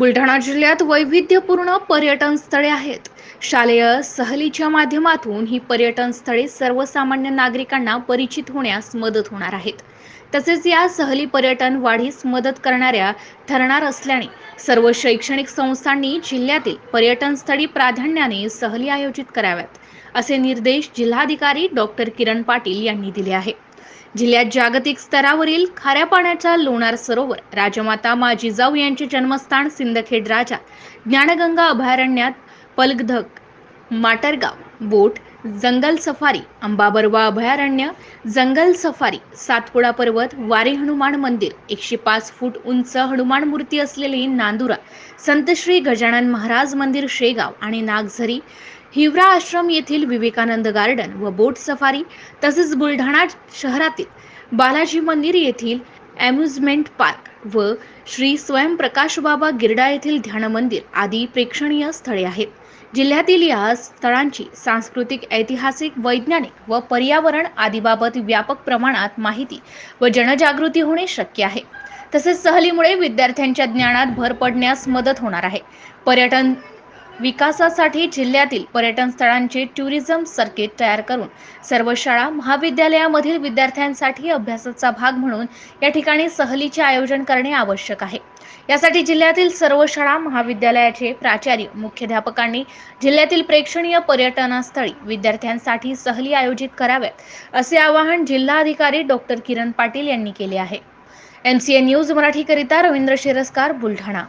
बुलढाणा जिल्ह्यात वैविध्यपूर्ण पर्यटन स्थळे आहेत. शालेय सहलीच्या माध्यमातून ही पर्यटन स्थळे सर्वसामान्य नागरिकांना परिचित होण्यास मदत होणार आहेत. तसेच या सहली पर्यटन वाढीस मदत करणाऱ्या ठरणार असल्याने सर्व शैक्षणिक संस्थांनी जिल्ह्यातील पर्यटन स्थळी प्राधान्याने सहली आयोजित कराव्यात असे निर्देश जिल्हाधिकारी डॉक्टर किरण पाटील यांनी दिले आहे जिल्ह्यात जागतिक स्तरावरील खाऱ्या पाण्याचा लोणार सरोवर राजमाता मा जिजाऊ यांचे जन्मस्थान सिंदखेड राजा ज्ञानगंगा अभयारण्यात पलगधक माटरगाव बोट जंगल सफारी अंबाबरवा अभयारण्य जंगल सफारी सातपुडा पर्वत वारी हनुमान मंदिर एकशे पाच फूट उंच हनुमान मूर्ती असलेली नांदुरा संत श्री गजानन महाराज मंदिर शेगाव आणि नागझरी हिवरा आश्रम येथील विवेकानंद गार्डन व बोट सफारी तसेच बुलढाणा शहरातील बालाजी मंदिर येथील अम्युजमेंट पार्क व श्री स्वयंप्रकाश बाबा गिरडा येथील ध्यान मंदिर आदी प्रेक्षणीय स्थळे आहेत. जिल्ह्यातील या स्थळांची सांस्कृतिक ऐतिहासिक वैज्ञानिक व पर्यावरण आदीबाबत व्यापक प्रमाणात माहिती व जनजागृती होणे शक्य आहे. तसेच सहलीमुळे विद्यार्थ्यांच्या ज्ञानात भर पडण्यास मदत होणार आहे. पर्यटन विकासासाठी जिल्ह्यातील पर्यटन स्थळांचे टुरिझम सर्किट तयार करून सर्व शाळा महाविद्यालयामधील विद्यार्थ्यांसाठी अभ्यासाचा भाग म्हणून या ठिकाणी सहलीचे आयोजन करणे आवश्यक आहे. यासाठी जिल्ह्यातील सर्व शाळा महाविद्यालयाचे प्राचार्य मुख्याध्यापकांनी जिल्ह्यातील प्रेक्षणीय पर्यटनस्थळी विद्यार्थ्यांसाठी सहली आयोजित कराव्यात असे आवाहन जिल्हाधिकारी डॉक्टर किरण पाटील यांनी केले आहे. एम सी ए न्यूज मराठीकरिता रवींद्र शिरस्कार बुलढाणा.